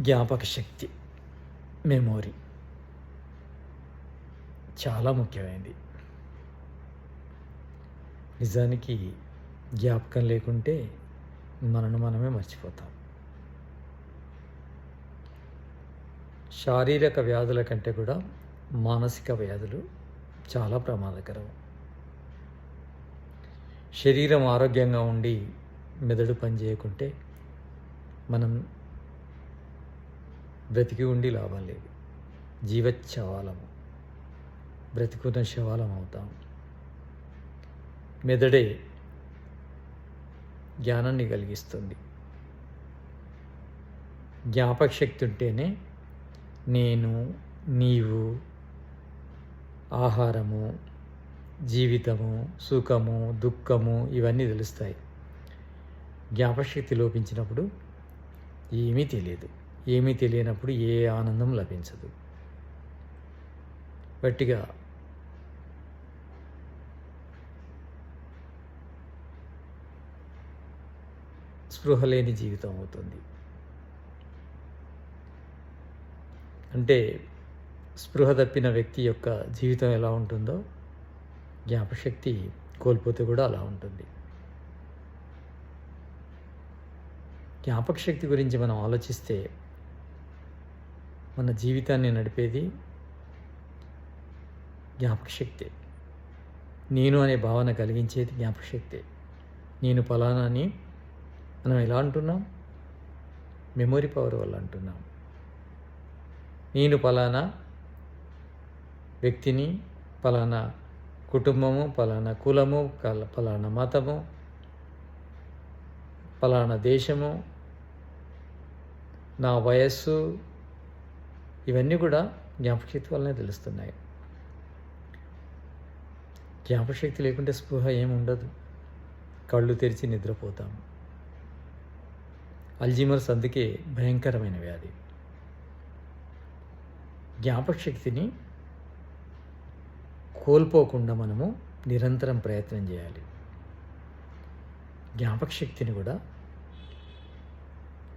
జ్ఞాపక శక్తి మెమోరీ చాలా ముఖ్యమైనది. నిజానికి జ్ఞాపకం లేకుంటే మనను మనమే మర్చిపోతాం. శారీరక వ్యాధుల కంటే కూడా మానసిక వ్యాధులు చాలా ప్రమాదకరం. శరీరం ఆరోగ్యంగా ఉండి మెదడు పనిచేయకుంటే మనం బ్రతికి ఉండి లాభం లేదు. జీవచ్చవాలము బ్రతికున్న శవాలం అవుతాం మెదడే జ్ఞానాన్ని కలిగిస్తుంది. జ్ఞాపకశక్తి ఉంటేనే నేను నీవు ఆహారము జీవితము సుఖము దుఃఖము ఇవన్నీ తెలుస్తాయి. జ్ఞాపకశక్తి లోపించినప్పుడు ఏమీ తెలియదు. ఏమీ తెలియనప్పుడు ఏ ఆనందం లభించదు. గట్టిగా స్పృహ లేని జీవితం అవుతుంది. అంటే స్పృహ తప్పిన వ్యక్తి యొక్క జీవితం ఎలా ఉంటుందో జ్ఞాపశక్తి కోల్పోతే కూడా అలా ఉంటుంది. జ్ఞాపక శక్తి గురించి మనం ఆలోచిస్తే మన జీవితాన్ని నడిపేది జ్ఞాపక శక్తి నేను అనే భావన కలిగించేది జ్ఞాపక శక్తి నేను ఫలానా అని మనం ఎలా అంటున్నాం? మెమొరీ పవర్ వల్ల అంటున్నాం. నేను ఫలానా వ్యక్తిని ఫలానా కుటుంబము ఫలానా కులము కల ఫలానా మతము ఫలానా దేశము నా వయస్సు ఇవన్నీ కూడా జ్ఞాపకశక్తి వల్లనే తెలుస్తున్నాయి. జ్ఞాపకశక్తి లేకుంటే స్పృహ ఏముండదు. ఉండదు కళ్ళు తెరిచి నిద్రపోతాము అల్జీమర్స్ అందుకే భయంకరమైన వ్యాధి. జ్ఞాపకశక్తిని కోల్పోకుండా మనము నిరంతరం ప్రయత్నం చేయాలి. జ్ఞాపక శక్తిని కూడా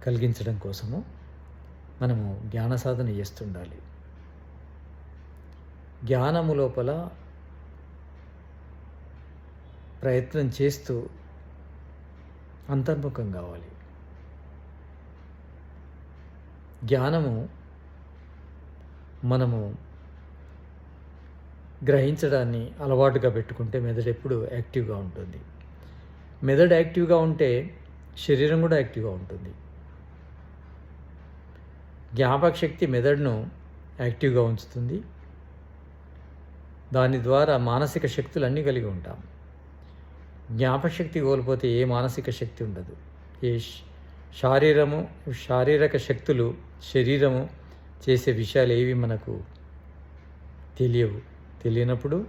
కలిగించడం కోసము మనము జ్ఞాన సాధన చేస్తుండాలి. జ్ఞానము లోపల ప్రయత్నం చేస్తూ అంతర్ముఖం కావాలి. జ్ఞానము మనము గ్రహించడాన్ని అలవాటుగా పెట్టుకుంటే మెదడు ఎప్పుడు యాక్టివ్గా ఉంటుంది. మెదడు యాక్టివ్గా ఉంటే శరీరం కూడా యాక్టివ్గా ఉంటుంది. జ్ఞాపక శక్తి మెదడును యాక్టివ్గా ఉంచుతుంది. దాని ద్వారా మానసిక శక్తులు అన్నీ కలిగి ఉంటాం. జ్ఞాపశక్తి కోల్పోతే ఏ మానసిక శక్తి ఉండదు. ఏ శ- శారీరము శారీరక శక్తులు శరీరము చేసే విషయాలు ఏవి మనకు తెలియవు. తెలియనప్పుడు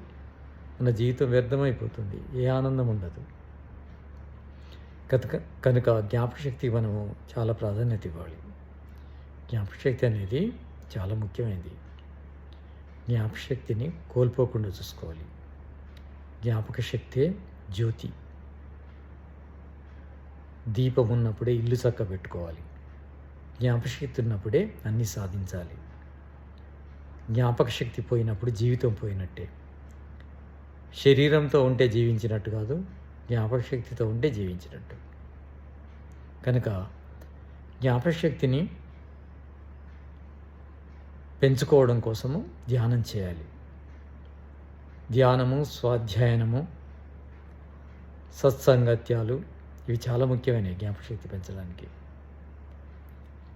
మన జీవితం వ్యర్థమైపోతుంది. ఏ ఆనందం ఉండదు. కనుక కనుక జ్ఞాపశక్తి మనము చాలా ప్రాధాన్యత ఇవ్వాలి. జ్ఞాపశక్తి అనేది చాలా ముఖ్యమైనది. జ్ఞాపశక్తిని కోల్పోకుండా చూసుకోవాలి. జ్ఞాపక శక్తే జ్యోతి. దీపం ఉన్నప్పుడే ఇల్లు చక్క పెట్టుకోవాలి. జ్ఞాపశక్తి ఉన్నప్పుడే అన్నీ సాధించాలి. జ్ఞాపక శక్తి పోయినప్పుడు జీవితం పోయినట్టే. శరీరంతో ఉంటే జీవించినట్టు కాదు జ్ఞాపక శక్తితో ఉంటే జీవించినట్టు. కనుక జ్ఞాపక శక్తిని పెంచుకోవడం కోసము ధ్యానం చేయాలి. ధ్యానము స్వాధ్యాయనము సత్సంగత్యాలు ఇవి చాలా ముఖ్యమైన జ్ఞాపశక్తి పెంచడానికి.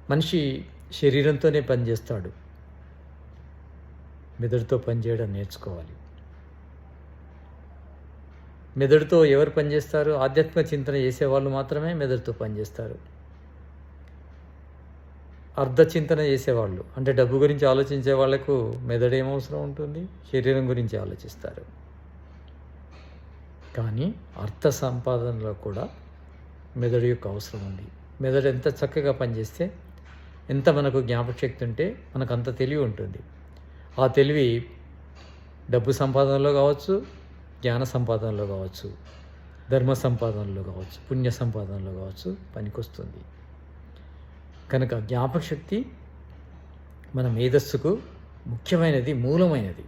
మనిషి శరీరంతోనే పనిచేస్తాడు మెదడుతో పనిచేయడం నేర్చుకోవాలి. మెదడుతో ఎవరు పనిచేస్తారు ఆధ్యాత్మిక చింతన చేసేవాళ్ళు మాత్రమే మెదడుతో పనిచేస్తారు అర్ధచింతన చేసేవాళ్ళు. అంటే డబ్బు గురించి ఆలోచించే వాళ్ళకు మెదడు ఏమవసరం అవసరం ఉంటుంది? శరీరం గురించి ఆలోచిస్తారు. కానీ అర్థ సంపాదనలో కూడా మెదడు యొక్క అవసరం ఉంది. మెదడు ఎంత చక్కగా పనిచేస్తే ఎంత మనకు జ్ఞాపకశక్తి ఉంటే మనకు అంత తెలివి ఉంటుంది. ఆ తెలివి డబ్బు సంపాదనలో కావచ్చు జ్ఞాన సంపాదనలో కావచ్చు ధర్మ సంపాదనలో కావచ్చు పుణ్య సంపాదనలో కావచ్చు పనికొస్తుంది. కనుక జ్ఞాపకశక్తి మన మేధస్సుకు ముఖ్యమైనది మూలమైనది.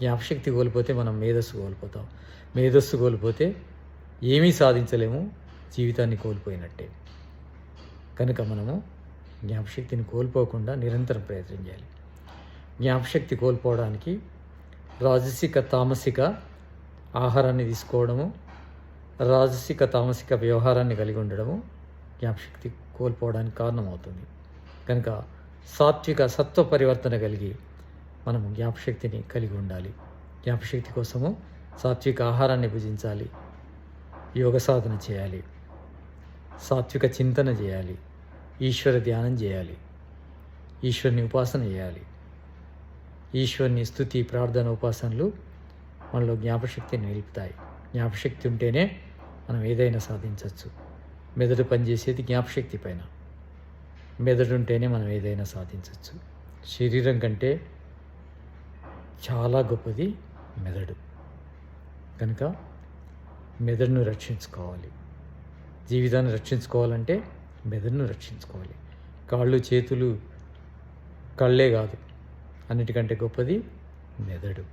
జ్ఞాపశక్తి కోల్పోతే మనం మేధస్సు కోల్పోతాం. మేధస్సు కోల్పోతే ఏమీ సాధించలేము జీవితాన్ని కోల్పోయినట్టే. కనుక మనము జ్ఞాపశక్తిని కోల్పోకుండా నిరంతరం ప్రయత్నం చేయాలి. జ్ఞాపశక్తి కోల్పోవడానికి రాజసిక తామసిక ఆహారాన్ని తీసుకోవడము రాజసిక తామసిక వ్యవహారాన్ని కలిగి ఉండడము జ్ఞాపశక్తి కోల్పోవడానికి కారణమవుతుంది. కనుక సాత్విక సత్వ పరివర్తన కలిగి మనము జ్ఞాపశక్తిని కలిగి ఉండాలి. జ్ఞాపశక్తి కోసము సాత్విక ఆహారాన్ని భుజించాలి. యోగ సాధన చేయాలి. సాత్విక చింతన చేయాలి. ఈశ్వర ధ్యానం చేయాలి. ఈశ్వరుని ఉపాసన చేయాలి. ఈశ్వరుని స్థుతి ప్రార్థన ఉపాసనలు మనలో జ్ఞాపశక్తిని నిలుపుతాయి. జ్ఞాపశక్తి ఉంటేనే మనం ఏదైనా సాధించవచ్చు. మెదడు పనిచేసేది జ్ఞాపశక్తి పైన. మెదడు ఉంటేనే మనం ఏదైనా సాధించవచ్చు శరీరం కంటే చాలా గొప్పది మెదడు. కనుక మెదడును రక్షించుకోవాలి. జీవితాన్ని రక్షించుకోవాలంటే మెదడును రక్షించుకోవాలి. కాళ్ళు చేతులు కళ్ళే కాదు. అన్నిటికంటే గొప్పది మెదడు.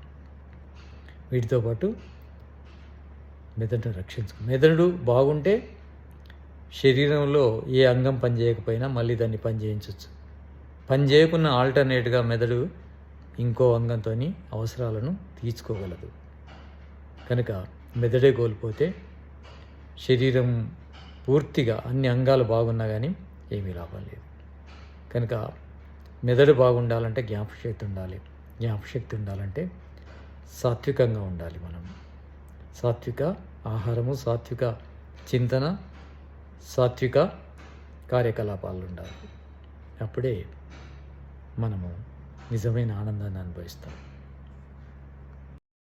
వీటితో పాటు మెదడును రక్షించుకో మెదడు బాగుంటే శరీరంలో ఏ అంగం పనిచేయకపోయినా మళ్ళీ దాన్ని పనిచేయించవచ్చు పనిచేయకున్న ఆల్టర్నేట్గా మెదడు ఇంకో అంగంతో అవసరాలను తీర్చుకోగలదు. కనుక మెదడే కోల్పోతే శరీరం పూర్తిగా అన్ని అంగాలు బాగున్నా కానీ ఏమీ లాభం లేదు. కనుక మెదడు బాగుండాలంటే జ్ఞాపశక్తి ఉండాలి. జ్ఞాపశక్తి ఉండాలంటే సాత్వికంగా ఉండాలి మనం. సాత్విక ఆహారము సాత్విక చింతన సాత్విక కార్యకలాపాలు ఉండాలి అప్పుడే మనము నిజమైన ఆనందాన్ని అనుభవిస్తాం.